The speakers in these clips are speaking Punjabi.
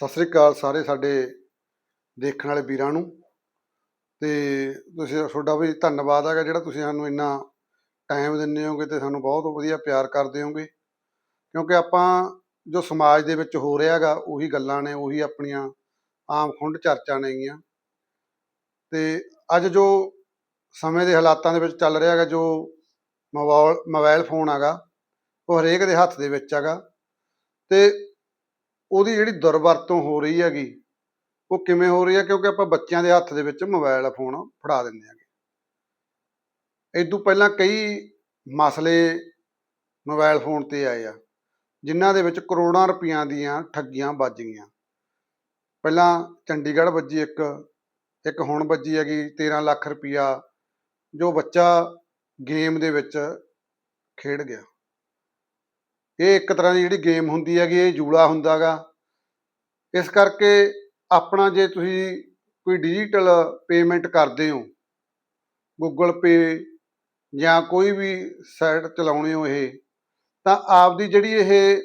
ਸਤਿ ਸ੍ਰੀ ਅਕਾਲ ਸਾਰੇ ਸਾਡੇ ਦੇਖਣ ਵਾਲੇ ਵੀਰਾਂ ਨੂੰ। ਤੇ ਤੁਸੀਂ ਤੁਹਾਡਾ ਵੀ ਧੰਨਵਾਦ ਹੈਗਾ ਜਿਹੜਾ ਤੁਸੀਂ ਸਾਨੂੰ ਇੰਨਾ ਟਾਈਮ ਦਿੰਦੇ ਹੋਗੇ ਤੇ ਸਾਨੂੰ ਬਹੁਤ ਵਧੀਆ ਪਿਆਰ ਕਰਦੇ ਹੋਗੇ ਕਿਉਂਕਿ ਆਪਾਂ ਜੋ ਸਮਾਜ ਦੇ ਵਿੱਚ ਹੋ ਰਿਹਾ ਹੈਗਾ, ਉਹੀ ਗੱਲਾਂ ਨੇ, ਉਹੀ ਆਪਣੀਆਂ ਆਮ ਖੁੰਡ ਚਰਚਾ ਨੇਗੀਆਂ ਤੇ ਅੱਜ ਜੋ ਸਮੇਂ ਦੇ ਹਾਲਾਤਾਂ ਦੇ ਵਿੱਚ ਚੱਲ ਰਿਹਾ ਹੈਗਾ, ਜੋ ਮੋਬਾਈਲ ਮੋਬਾਈਲ ਫੋਨ ਹੈਗਾ, ਉਹ ਹਰੇਕ ਦੇ ਹੱਥ ਦੇ ਵਿੱਚ ਹੈਗਾ। ਤੇ ਉਹਦੀ ਜਿਹੜੀ ਦੁਰਵਰਤੋਂ ਹੋ ਰਹੀ ਹੈਗੀ, ਉਹ ਕਿਵੇਂ ਹੋ ਰਹੀ ਹੈ? ਕਿਉਂਕਿ ਆਪਾਂ ਬੱਚਿਆਂ ਦੇ ਹੱਥ ਦੇ ਵਿੱਚ ਮੋਬਾਈਲ ਫੋਨ ਫੜਾ ਦਿੰਦੇ ਹੈਗੇ। ਤੋਂ ਪਹਿਲਾਂ ਕਈ ਮਸਲੇ ਮੋਬਾਈਲ ਫੋਨ ਤੇ ਆਏ ਆ, ਜਿਨ੍ਹਾਂ ਦੇ ਵਿੱਚ ਕਰੋੜਾਂ ਰੁਪਈਆਂ ਦੀਆਂ ਠੱਗੀਆਂ ਵੱਜ ਗਈਆਂ। ਪਹਿਲਾਂ ਚੰਡੀਗੜ੍ਹ ਵੱਜੀ ਇੱਕ ਇੱਕ ਹੁਣ ਵੱਜੀ ਹੈਗੀ 13 ਲੱਖ ਰੁਪਈਆ, ਜੋ ਬੱਚਾ ਗੇਮ ਦੇ ਵਿੱਚ ਖੇਡ ਗਿਆ। ਇਹ ਇੱਕ ਤਰ੍ਹਾਂ ਦੀ ਜਿਹੜੀ ਗੇਮ ਹੁੰਦੀ ਹੈਗੀ, ਇਹ ਜੂਲਾ ਹੁੰਦਾਗਾ। ਇਸ ਕਰਕੇ ਆਪਣਾ ਜੇ ਤੁਸੀਂ ਕੋਈ ਡਿਜੀਟਲ ਪੇਮੈਂਟ ਕਰਦੇ ਹੋ ਗੂਗਲ ਪੇ ਜਾਂ ਕੋਈ ਵੀ ਸਾਈਟ ਚਲਾਉਣੇ ਹੋ ਇਹ, ਤਾਂ ਆਪਦੀ ਜਿਹੜੀ ਇਹ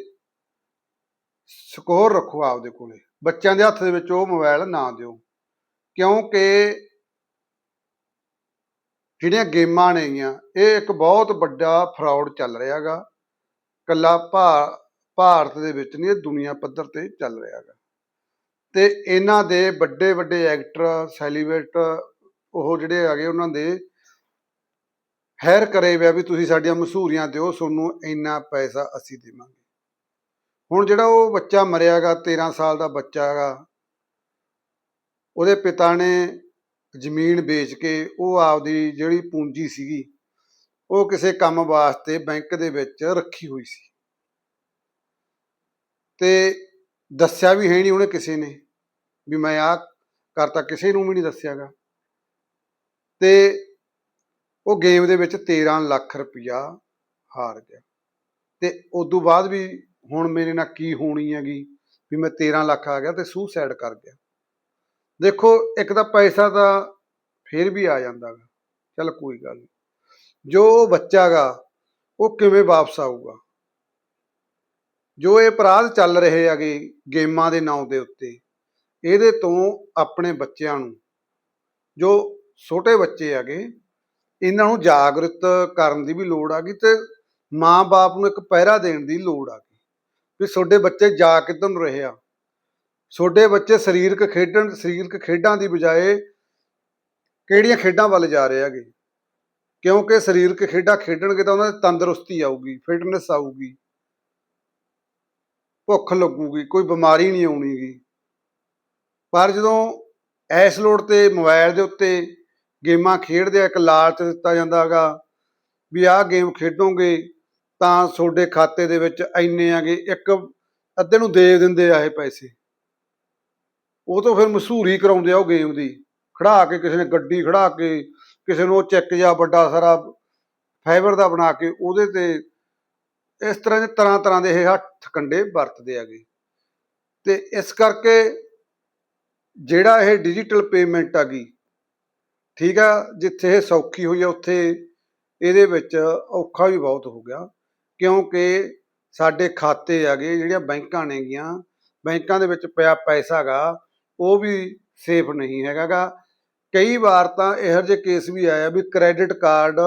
ਸਕੋਰ ਰੱਖੋ ਆਪਦੇ ਕੋਲੇ। ਬੱਚਿਆਂ ਦੇ ਹੱਥ ਦੇ ਵਿੱਚ ਉਹ ਮੋਬਾਈਲ ਨਾ ਦਿਓ। ਕਿਉਂਕਿ ਜਿਹੜੀਆਂ ਗੇਮਾਂ ਨੇਗੀਆਂ, ਇਹ ਇੱਕ ਬਹੁਤ ਵੱਡਾ ਫਰਾਡ ਚੱਲ ਰਿਹਾ ਹੈਗਾ ਕੱਲਾ ਭਾ, ਭਾਰਤ ਦੇ ਵਿੱਚ ਨਹੀਂ, ਇਹ ਦੁਨੀਆ ਪੱਧਰ ਤੇ ਚੱਲ ਰਿਹਾ ਹੈਗਾ। ਤੇ ਇਹਨਾਂ ਦੇ ਵੱਡੇ ਵੱਡੇ ਐਕਟਰ ਸੈਲੀਬ੍ਰਿਟ ਉਹ ਜਿਹੜੇ ਹੈਗੇ, ਉਹਨਾਂ ਦੇ ਹੈਰ ਕਰੇ ਵਿਆ ਵੀ ਤੁਸੀਂ ਸਾਡੀਆਂ ਮਸ਼ਹੂਰੀਆਂ ਦਿਓ, ਤੁਹਾਨੂੰ ਇੰਨਾ ਪੈਸਾ ਅਸੀਂ ਦੇਵਾਂਗੇ। ਹੁਣ ਜਿਹੜਾ ਉਹ ਬੱਚਾ ਮਰਿਆਗਾ 13 ਸਾਲ ਦਾ ਬੱਚਾ ਹੈਗਾ, ਉਹਦੇ ਪਿਤਾ ਨੇ ਜ਼ਮੀਨ ਵੇਚ ਕੇ ਉਹ ਆਪਦੀ ਜਿਹੜੀ ਪੂੰਜੀ ਸੀਗੀ ਉਹ ਕਿਸੇ ਕੰਮ ਵਾਸਤੇ ਬੈਂਕ ਦੇ ਵਿੱਚ ਰੱਖੀ ਹੋਈ ਸੀ। ਤੇ ਦੱਸਿਆ ਵੀ ਹੈ ਨਹੀਂ ਉਹਨੇ ਕਿਸੇ ਨੇ ਵੀ ਮੈਂ ਆ ਕਰਤਾ, ਕਿਸੇ ਨੂੰ ਵੀ ਨਹੀਂ ਦੱਸਿਆਗਾ। ਤੇ ਉਹ ਗੇਮ ਦੇ ਵਿੱਚ 13 ਲੱਖ ਰੁਪਇਆ ਹਾਰ ਗਿਆ। ਤੇ ਤੋਂ ਬਾਅਦ ਵੀ ਹੁਣ ਮੇਰੇ ਨਾਲ ਕੀ ਹੋਣੀ ਹੈਗੀ ਵੀ ਮੈਂ 13 ਲੱਖ ਆ ਗਿਆ ਤੇ ਸੁਸਾਈਡ ਕਰ ਗਿਆ। ਦੇਖੋ, ਇੱਕ ਤਾਂ ਪੈਸਾ ਤਾਂ ਫੇਰ ਵੀ ਆ ਜਾਂਦਾ ਗਾ ਚੱਲ ਕੋਈ ਗੱਲ ਨਹੀਂ ਜੋ ਬੱਚਾ ਗਾ, ਉਹ ਕਿਵੇਂ ਵਾਪਸ ਆਊਗਾ? ਜੋ ਇਹ ਅਪਰਾਧ ਚੱਲ ਰਹੇ ਹੈਗੇ ਗੇਮਾਂ ਦੇ ਨਾਂ ਦੇ ਉੱਤੇ, ਇਹਦੇ ਤੋਂ ਆਪਣੇ ਬੱਚਿਆਂ ਨੂੰ, ਜੋ ਛੋਟੇ ਬੱਚੇ ਹੈਗੇ, ਇਹਨਾਂ ਨੂੰ ਜਾਗਰੂਕ ਕਰਨ ਦੀ ਵੀ ਲੋੜ ਆ ਗਈ ਤੇ ਮਾਂ-ਬਾਪ ਨੂੰ ਇੱਕ ਪਹਿਰਾ ਦੇਣ ਦੀ ਲੋੜ ਆ ਗਈ। ਵੀ ਤੁਹਾਡੇ ਬੱਚੇ ਜਾ ਕਿੱਧਰ ਨੂੰ ਰਹੇ ਆ? ਤੁਹਾਡੇ ਬੱਚੇ ਸਰੀਰਕ ਖੇਡਣ, ਸਰੀਰਕ ਖੇਡਾਂ ਦੀ ਬਜਾਏ ਕਿਹੜੀਆਂ ਖੇਡਾਂ ਵੱਲ ਜਾ ਰਹੇ ਹੈਗੇ? ਕਿਉਂਕਿ ਸਰੀਰਕ ਖੇਡਾਂ ਖੇਡਣਗੇ ਤਾਂ ਉਹਨਾਂ ਦੀ ਤੰਦਰੁਸਤੀ ਆਊਗੀ, ਫਿਟਨੈਸ ਆਊਗੀ। ਭੁੱਖ ਲੱਗੂਗੀ, ਕੋਈ ਬਿਮਾਰੀ ਨਹੀਂ ਆਉਣੀਗੀ। ਪਰ ਜਦੋਂ ਐਸ ਲੋਡ ਤੇ ਮੋਬਾਈਲ ਦੇ ਉੱਤੇ ਗੇਮਾਂ ਖੇਡਦੇ ਆ, ਇੱਕ ਲਾਲਚ ਦਿੱਤਾ ਜਾਂਦਾ ਹੈਗਾ ਵੀ ਆਹ ਗੇਮ ਖੇਡੋਗੇ ਤਾਂ ਤੁਹਾਡੇ ਖਾਤੇ ਦੇ ਵਿੱਚ ਇੰਨੇ ਆਗੇ, ਇੱਕ ਅੱਧੇ ਨੂੰ ਦੇ ਦਿੰਦੇ ਆ ਇਹ ਪੈਸੇ। ਉਹ ਤੋਂ ਫਿਰ ਮਸ਼ਹੂਰੀ ਕਰਾਉਂਦੇ ਆ ਉਹ ਗੇਮ ਦੀ। ਖੜਾ ਕੇ, ਕਿਸੇ ਨੇ ਗੱਡੀ ਖੜਾ ਕੇ ਕਿਸੇ ਨੂੰ ਉਹ ਚੈੱਕ ਜਾਂ ਵੱਡਾ ਸਾਰਾ ਫਾਈਬਰ ਦਾ ਬਣਾ ਕੇ ਉਹਦੇ ਤੇ ਇਸ ਤਰ੍ਹਾਂ ਦੇ ਤਰ੍ਹਾਂ ਤਰ੍ਹਾਂ ਦੇ ਇਹ ਹੱਥ ਕੰਡੇ ਵਰਤਦੇ ਆਗੇ ਤੇ ਇਸ ਕਰਕੇ ਜਿਹੜਾ ਇਹ ਡਿਜੀਟਲ ਪੇਮੈਂਟ ਆ ਗਈ ਠੀਕ ਆ, ਜਿੱਥੇ ਇਹ ਸੌਖੀ ਹੋਈ ਆ, ਉੱਥੇ ਇਹਦੇ ਵਿੱਚ ਔਖਾ ਵੀ ਬਹੁਤ ਹੋ ਗਿਆ। ਕਿਉਂਕਿ ਸਾਡੇ ਖਾਤੇ ਆਗੇ ਜਿਹੜੀਆਂ ਬੈਂਕਾਂ ਨੇਗੀਆਂ, ਬੈਂਕਾਂ ਦੇ ਵਿੱਚ ਪਿਆ ਪੈਸਾ ਗਾ ਉਹ ਵੀ ਸੇਫ ਨਹੀਂ ਹੈਗਾਗਾ ਕਈ ਵਾਰ ਤਾਂ ਇਹੋ ਜਿਹੇ ਕੇਸ ਵੀ ਆਇਆ ਵੀ ਕ੍ਰੈਡਿਟ ਕਾਰਡ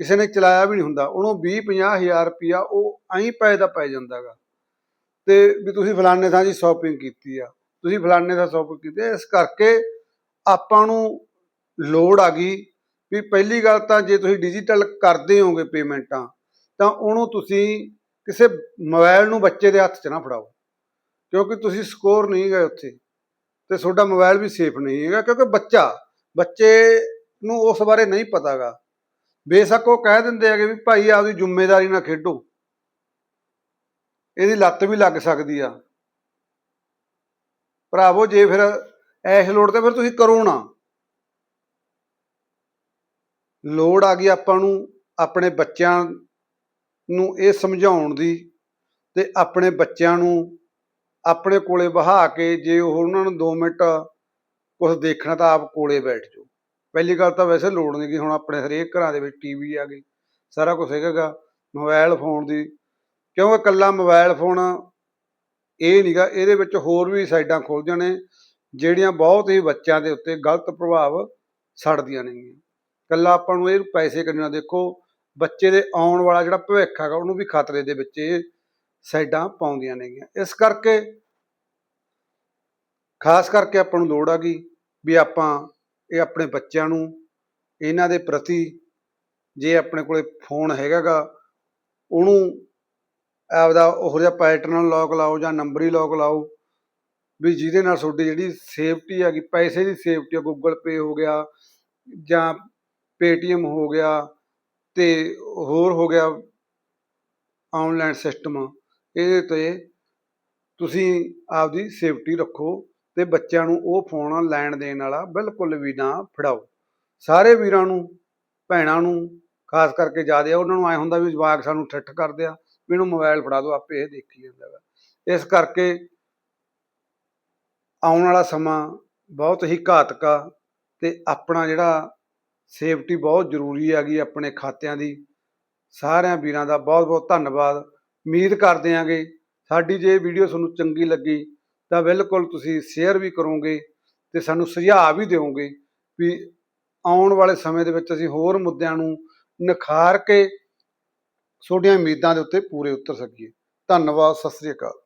ਕਿਸੇ ਨੇ ਚਲਾਇਆ ਵੀ ਨਹੀਂ ਹੁੰਦਾ, ਉਹਨੂੰ 20 50 ਹਜ਼ਾਰ ਰੁਪਇਆ ਉਹ ਐਂ ਪੈ ਦਾ ਪੈ ਜਾਂਦਾਗਾ ਤੇ ਵੀ ਤੁਸੀਂ ਫਲਾਣੇ ਥਾਂ ਜੀ ਸ਼ਾਪਿੰਗ ਕੀਤੀ ਆ, ਤੁਸੀਂ ਫਲਾਣੇ ਥਾਂ ਸ਼ਾਪਿੰਗ ਕੀਤੀ ਇਸ ਕਰਕੇ ਆਪਾਂ ਨੂੰ ਲੋੜ ਆ ਗਈ ਵੀ ਪਹਿਲੀ ਗੱਲ ਤਾਂ ਜੇ ਤੁਸੀਂ ਡਿਜੀਟਲ ਕਰਦੇ ਹੋਗੇ ਪੇਮੈਂਟਾਂ ਤਾਂ ਉਹਨੂੰ ਤੁਸੀਂ ਕਿਸੇ ਮੋਬਾਈਲ ਨੂੰ ਬੱਚੇ ਦੇ ਹੱਥ 'ਚ ਨਾ ਫੜਾਓ। ਕਿਉਂਕਿ ਤੁਸੀਂ ਸਕੋਰ ਨਹੀਂ ਗਏ ਉੱਥੇ, ਤੇ ਤੁਹਾਡਾ ਮੋਬਾਈਲ ਵੀ ਸੇਫ ਨਹੀਂ ਹੈਗਾ, ਕਿਉਂਕਿ ਬੱਚਾ ਬੱਚੇ ਨੂੰ ਉਸ ਬਾਰੇ ਨਹੀਂ ਪਤਾਗਾ। ਬੇਸ਼ੱਕ ਉਹ ਕਹਿ ਦਿੰਦੇ ਹੈਗੇ ਵੀ ਭਾਈ ਆਪਦੀ ਜ਼ਿੰਮੇਵਾਰੀ ਨਾਲ ਖੇਡੋ। ਇਹਦੀ ਲੱਤ ਵੀ ਲੱਗ ਸਕਦੀ ਆ। ਭਰਾਵੋ, ਜੇ ਫਿਰ ਐਸ ਲੋੜ ਤੇ ਫਿਰ ਤੁਸੀਂ ਕਰੋ ਨਾ। ਲੋੜ ਆ ਗਈ ਆਪਾਂ ਨੂੰ ਆਪਣੇ ਬੱਚਿਆਂ ਨੂੰ ਇਹ ਸਮਝਾਉਣ ਦੀ ਤੇ ਆਪਣੇ ਬੱਚਿਆਂ ਨੂੰ ਆਪਣੇ ਕੋਲੇ ਬਹਾ ਕੇ ਜੇ ਉਹ ਉਹਨਾਂ ਨੂੰ 2 ਮਿੰਟ ਕੁਝ ਦੇਖਣਾ ਤਾਂ ਆਪ ਕੋਲੇ ਬੈਠ ਜਾਓ। ਪਹਿਲੀ ਗੱਲ ਤਾਂ ਵੈਸੇ ਲੋੜ ਨਹੀਂ ਕਿ ਹੁਣ ਆਪਣੇ ਹਰੇਕ ਘਰਾਂ ਦੇ ਵਿੱਚ ਟੀਵੀ ਆ ਗਈ, ਸਾਰਾ ਕੁਝ ਹੈਗਾਗਾ ਮੋਬਾਈਲ ਫੋਨ ਦੀ। ਕਿਉਂਕਿ ਇਕੱਲਾ ਮੋਬਾਈਲ ਫੋਨ ਇਹ ਨਹੀਂਗਾ ਇਹਦੇ ਵਿੱਚ ਹੋਰ ਵੀ ਸਾਈਡਾਂ ਖੁੱਲ੍ਹਦੀਆਂ ਨੇ, ਜਿਹੜੀਆਂ ਬਹੁਤ ਹੀ ਬੱਚਿਆਂ ਦੇ ਉੱਤੇ ਗਲਤ ਪ੍ਰਭਾਵ ਛੱਡਦੀਆਂ ਨੇਗੀਆਂ। ਇਕੱਲਾ ਆਪਾਂ ਨੂੰ ਇਹ ਪੈਸੇ ਕੱਢਣਾ ਦੇਖੋ, ਬੱਚੇ ਦੇ ਆਉਣ ਵਾਲਾ ਜਿਹੜਾ ਭਵਿੱਖ ਹੈਗਾ, ਉਹਨੂੰ ਵੀ ਖਤਰੇ ਦੇ ਵਿੱਚ ਇਹ ਸਾਈਡਾਂ ਪਾਉਂਦੀਆਂ ਨੇਗੀਆਂ। ਇਸ ਕਰਕੇ ਖਾਸ ਕਰਕੇ ਆਪਾਂ ਨੂੰ ਲੋੜ ਹੈਗੀ ਵੀ ਆਪਾਂ ਇਹ ਆਪਣੇ ਬੱਚਿਆਂ ਨੂੰ, ਇਹਨਾਂ ਦੇ ਪ੍ਰਤੀ ਜੇ ਆਪਣੇ ਕੋਲੇ ਫੋਨ ਹੈਗਾਗਾ, ਉਹਨੂੰ ਆਪਦਾ ਉਹੋ ਜਿਹਾ ਪੈਟਰਨ ਲੌਕ ਲਾਓ ਜਾਂ ਨੰਬਰੀ ਲੌਕ ਲਾਓ ਵੀ ਜਿਹਦੇ ਨਾਲ ਤੁਹਾਡੀ ਜਿਹੜੀ ਸੇਫਟੀ ਹੈਗੀ, ਪੈਸੇ ਦੀ ਸੇਫਟੀ ਆ ਗੂਗਲ ਪੇ ਹੋ ਗਿਆ ਜਾਂ ਪੇਟੀਐਮ ਹੋ ਗਿਆ ਤੇ ਹੋਰ ਹੋ ਗਿਆ ਆਨਲਾਈਨ ਸਿਸਟਮ ਇਹਦੇ ਤੇ ਤੁਸੀਂ ਆਪਦੀ ਸੇਫਟੀ ਰੱਖੋ। ਤੇ ਬੱਚਿਆਂ ਨੂੰ ਉਹ ਫੋਨ ਲੈਣ ਦੇਣ ਵਾਲਾ ਬਿਲਕੁਲ ਵੀ ਨਾ ਫੜਾਓ। ਸਾਰੇ ਵੀਰਾਂ ਨੂੰ, ਭੈਣਾਂ ਨੂੰ, ਖਾਸ ਕਰਕੇ ਜ਼ਿਆਦਾ ਉਹਨਾਂ ਨੂੰ ਐ ਹੁੰਦਾ ਵੀ ਜਵਾਕ ਸਾਨੂੰ ਠੱਠ ਕਰਦੇ ਆ, ਵੀ ਇਹਨੂੰ ਮੋਬਾਈਲ ਫੜਾ ਦਿਓ, ਆਪੇ ਇਹ ਦੇਖੀ ਜਾਂਦਾ ਗਾ ਇਸ ਕਰਕੇ ਆਉਣ ਵਾਲਾ ਸਮਾਂ ਬਹੁਤ ਹੀ ਘਾਤਕ ਆ ਤੇ ਆਪਣਾ ਜਿਹੜਾ ਸੇਫਟੀ ਬਹੁਤ ਜ਼ਰੂਰੀ ਹੈਗੀ ਆਪਣੇ ਖਾਤਿਆਂ ਦੀ। ਸਾਰਿਆਂ ਵੀਰਾਂ ਦਾ ਬਹੁਤ ਬਹੁਤ ਧੰਨਵਾਦ। ਉਮੀਦ ਕਰਦੇ ਆਂਗੇ ਸਾਡੀ ਜੇ ਵੀਡੀਓ ਤੁਹਾਨੂੰ ਚੰਗੀ ਲੱਗੀ ਤਾਂ ਬਿਲਕੁਲ ਤੁਸੀਂ ਸ਼ੇਅਰ ਵੀ ਕਰੋਗੇ ਤੇ ਸਾਨੂੰ ਸੁਝਾਅ ਵੀ ਦਿਓਗੇ ਵੀ ਆਉਣ ਵਾਲੇ ਸਮੇਂ ਦੇ ਵਿੱਚ ਅਸੀਂ ਹੋਰ ਮੁੱਦਿਆਂ ਨੂੰ ਨਿਖਾਰ ਕੇ ਤੁਹਾਡੀਆਂ ਉਮੀਦਾਂ ਦੇ ਉੱਤੇ ਪੂਰੇ ਉਤਰ ਸਕੀਏ। ਧੰਨਵਾਦ, ਸਤਿ ਸ੍ਰੀ ਅਕਾਲ।